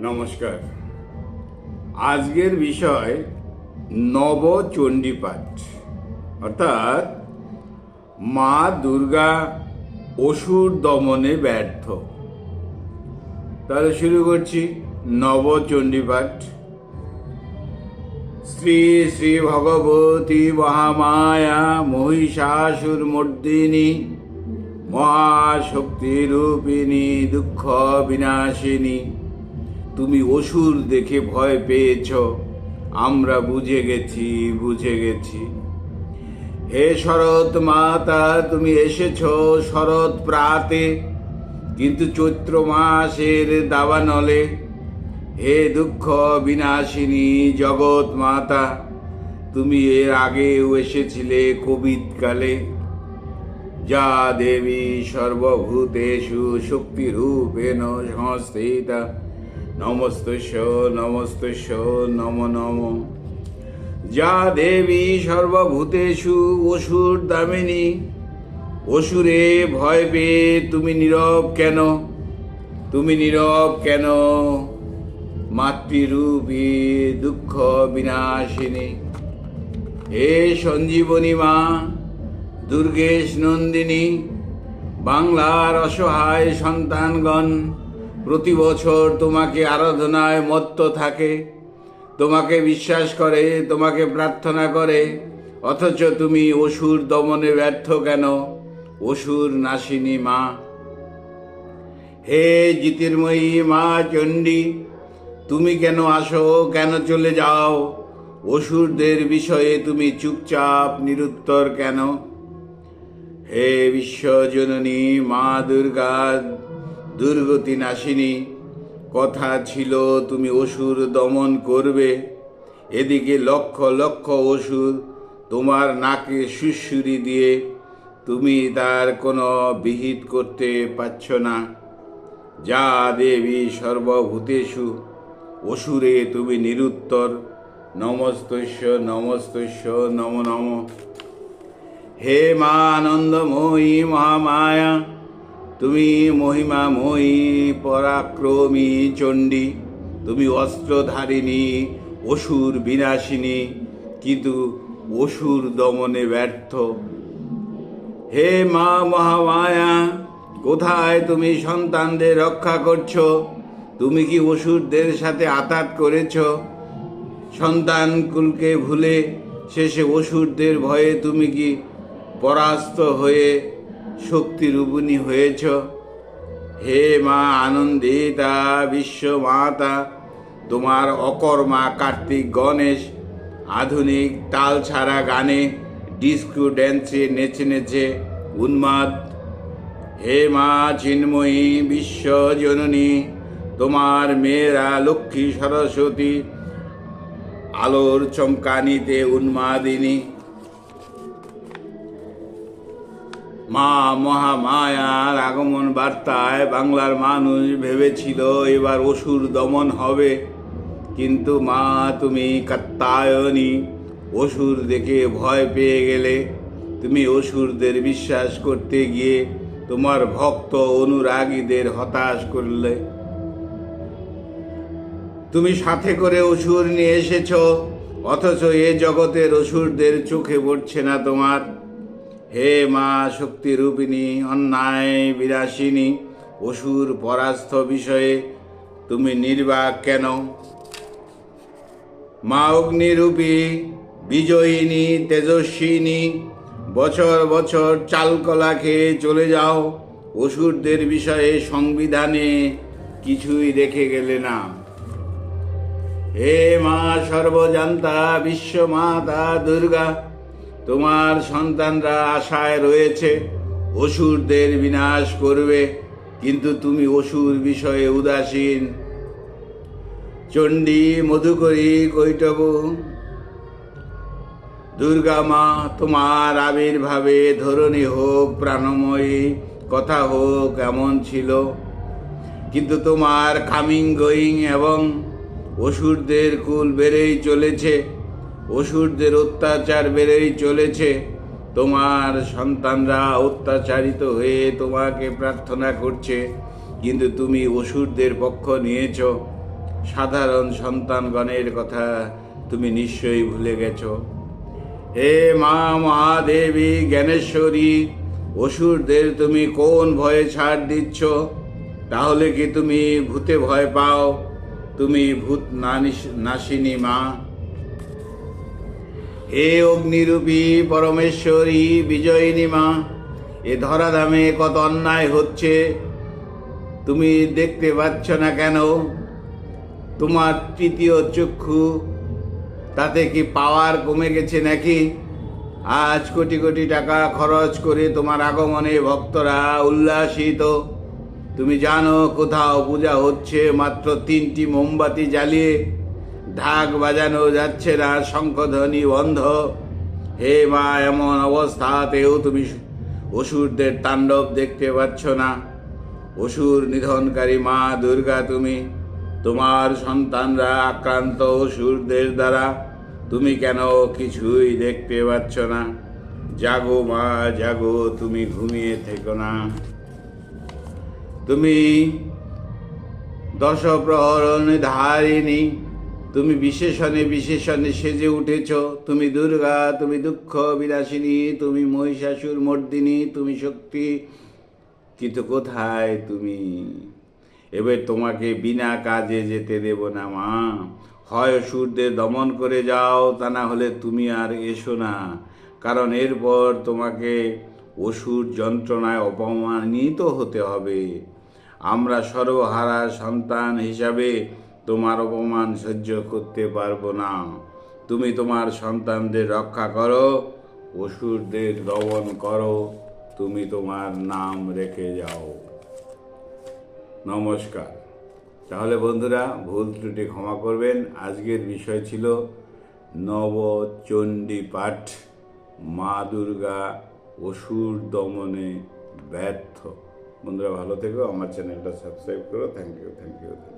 নমস্কার। আজকের বিষয় নবচণ্ডীপাঠ। অর্থাৎ মা দুর্গা অসুর দমনে ব্যর্থ। তাহলে শুরু করছি নবচণ্ডীপাঠ। শ্রী শ্রী ভগবতী মহামায়া মহিষাসুর মর্দিনী মহাশক্তিরূপিণী দুঃখ বিনাশিনী তুমি অসুর দেখে ভয় পেয়েছ। আমরা বুঝে গেছি বুঝে গেছি। হে শরৎ মাতা, তুমি এসেছ শরৎ প্রাতে, কিন্তু চৈত্র মাসের দাবানলে। হে দুঃখ বিনাশিনী জগৎ মাতা, তুমি এর আগেও এসেছিলে কোভিডকালে। যা দেবী সর্বভূতেষু শক্তিরূপেণ সংস্থিতা। নমস্তস্য নমস্তস্য নম নম। যা দেবী সর্বভূতেষু, অসুর দামিনী, অসুরে ভয় পেয়ে তুমি নীরব কেন? তুমি নীরব কেন? মাতৃরূপী দুঃখ বিনাশিনী। হে সঞ্জীবনী মা, দুর্গেশ নন্দিনী, বাংলার অসহায় সন্তানগণ প্রতি বছর তোমাকে আরাধনায় মত্ত থাকে। তোমাকে বিশ্বাস করে, তোমাকে প্রার্থনা করে। অথচ তুমি অসুর দমনে ব্যর্থ কেন? অসুর নাসিনী মা। হে জিতির্ময়ী মা চণ্ডী, তুমি কেন আসো, কেন চলে যাও? অসুরদের বিষয়ে তুমি চুপচাপ নিরুত্তর কেন? হে বিশ্বজননী মা দুর্গা দুর্গতি নাশিনী। কথা ছিল, তুমি অসুর দমন করবে। এদিকে লক্ষ লক্ষ অসুর তোমার নাকে সুশুরি দিয়ে। তুমি তার কোনো বিহিত করতে পারছ না। যা দেবী সর্বভূতেষু, অসুরে তুমি নিরুত্তর। নমস্তস্য নমস্তস্য, নম নম। হে মা আনন্দময়ী মহামায়া তুমি মহিমাময়ী, পরাক্রমী চণ্ডী, তুমি অস্ত্রধারিণী, অসুর বিনাশিনী, কিন্তু অসুর দমনে ব্যর্থ। হে মা মহামায়া, কোথায় তুমি সন্তানদের রক্ষা করছ? তুমি কি অসুরদের সাথে আতাত করেছ? সন্তান কুলকে ভুলে শেষে অসুরদের ভয়ে তুমি কি পরাস্ত হয়ে শক্তিরূপিণী হয়েছ। হে মা আনন্দিতা বিশ্ব মাতা তোমার অকর্মা কার্তিক গণেশ, আধুনিক তাল ছাড়া গানে ডিস্কো ড্যান্সে নেচে নেচে উন্মাদ। হে মা চিন্ময়ী বিশ্ব জননী তোমার মেয়েরা লক্ষ্মী সরস্বতী, আলোর চমকানিতে উন্মাদিনী। মা মহামায়ার আগমন বার্তায় বাংলার মানুষ ভেবেছিল এবার অসুর দমন হবে। কিন্তু মা, তুমি কাত্তায়নী, অসুর দেখে ভয় পেয়ে গেলে। তুমি অসুরদের বিশ্বাস করতে গিয়ে তোমার ভক্ত অনুরাগীদের হতাশ করলে। তুমি সাথে করে অসুর নিয়ে এসেছ, অথচ এ জগতের অসুরদের চোখে পড়ছে না তোমার। হে মা শক্তিরূপিণী, অন্যায় বিরাসিনী অসুর পরাস্থ বিষয়ে তুমি নির্বাক কেন? মা অগ্নিরূপী, বিজয়িনী, তেজস্বিনী, বছর বছর চালকলা খেয়ে চলে যাও। অসুরদের বিষয়ে সংবিধানে কিছুই রেখে গেলে না। হে মা সর্বজান্তা বিশ্ব মাতা দুর্গা তোমার সন্তানরা আশায় রয়েছে, অসুরদের বিনাশ করবে, কিন্তু তুমি অসুর বিষয়ে উদাসীন। চণ্ডী, মধুকরী, কৈটব, দুর্গা মা, তোমার আবির্ভাবে ধরণী হোক, প্রাণময়ী, কথা হোক, এমন ছিল। কিন্তু তোমার কামিং, গোয়িং এবং অসুরদের কুল বেড়েই চলেছে। অসুরদের অত্যাচার বেড়েই চলেছে। তোমার সন্তানরা অত্যাচারিত হয়ে তোমাকে প্রার্থনা করছে, কিন্তু তুমি অসুরদের পক্ষ নিয়েছ। সাধারণ সন্তানগণের কথা তুমি নিশ্চয়ই ভুলে গেছ। হে মা মহাদেবী জ্ঞানেশ্বরী, অসুরদের তুমি কোন ভয়ে ছাড় দিচ্ছ? তাহলে কি তুমি ভূতে ভয় পাও? তুমি ভূত নাশিনী মা। হে অগ্নিরূপী পরমেশ্বরী বিজয়িনী মা, এ ধরাধামে কত অন্যায় হচ্ছে, তুমি দেখতে পাচ্ছ না কেন? তোমার তৃতীয় চক্ষু, তাতে কি পাওয়ার কমে গেছে নাকি? আজ কোটি কোটি টাকা খরচ করে তোমার আগমনে ভক্তরা উল্লাসিত। তুমি জানো কোথাও পূজা হচ্ছে মাত্র তিনটি মোমবাতি জ্বালিয়ে ঢাক বাজানো যাচ্ছে না, শঙ্খধ্বনি বন্ধ। হে মা, এমন অবস্থাতেও তুমি অসুরদের তাণ্ডব দেখতে পাচ্ছ না। অসুর নিধনকারী মা, দুর্গা তুমি, তোমার সন্তানরা আক্রান্ত অসুরদের দ্বারা তুমি কেন কিছুই দেখতে পাচ্ছ না? জাগো মা, জাগো, তুমি ঘুমিয়ে থেকো না। তুমি দশ প্রহরণ ধারিণী তুমি বিশেষণে বিশেষণে সেজে উঠেছ। তুমি দুর্গা, তুমি দুঃখ বিলাসিনী, তুমি মহিষাসুর মর্দিনী, তুমি শক্তি। কিন্তু কোথায় তুমি? এবার তোমাকে বিনা কাজে যেতে দেব না, মা। হয় সুরদের দমন করে যাও, তা না হলে তুমি আর এসো না। কারণ এরপর তোমাকে অসুর যন্ত্রণায় অপমানিত হতে হবে। আমরা সর্বহারা সন্তান হিসাবে তোমার অপমান সহ্য করতে পারব না। তুমি তোমার সন্তানদের রক্ষা করো, অসুরদের দমন করো, তুমি তোমার নাম রেখে যাও। নমস্কার। তাহলে বন্ধুরা, ভুল ত্রুটি ক্ষমা করবেন। আজকের বিষয় ছিল নবচণ্ডী পাঠ, মা দুর্গা অসুর দমনে ব্যর্থ। বন্ধুরা, ভালো থেকো। আমার চ্যানেলটা সাবস্ক্রাইব করো। Thank you thank you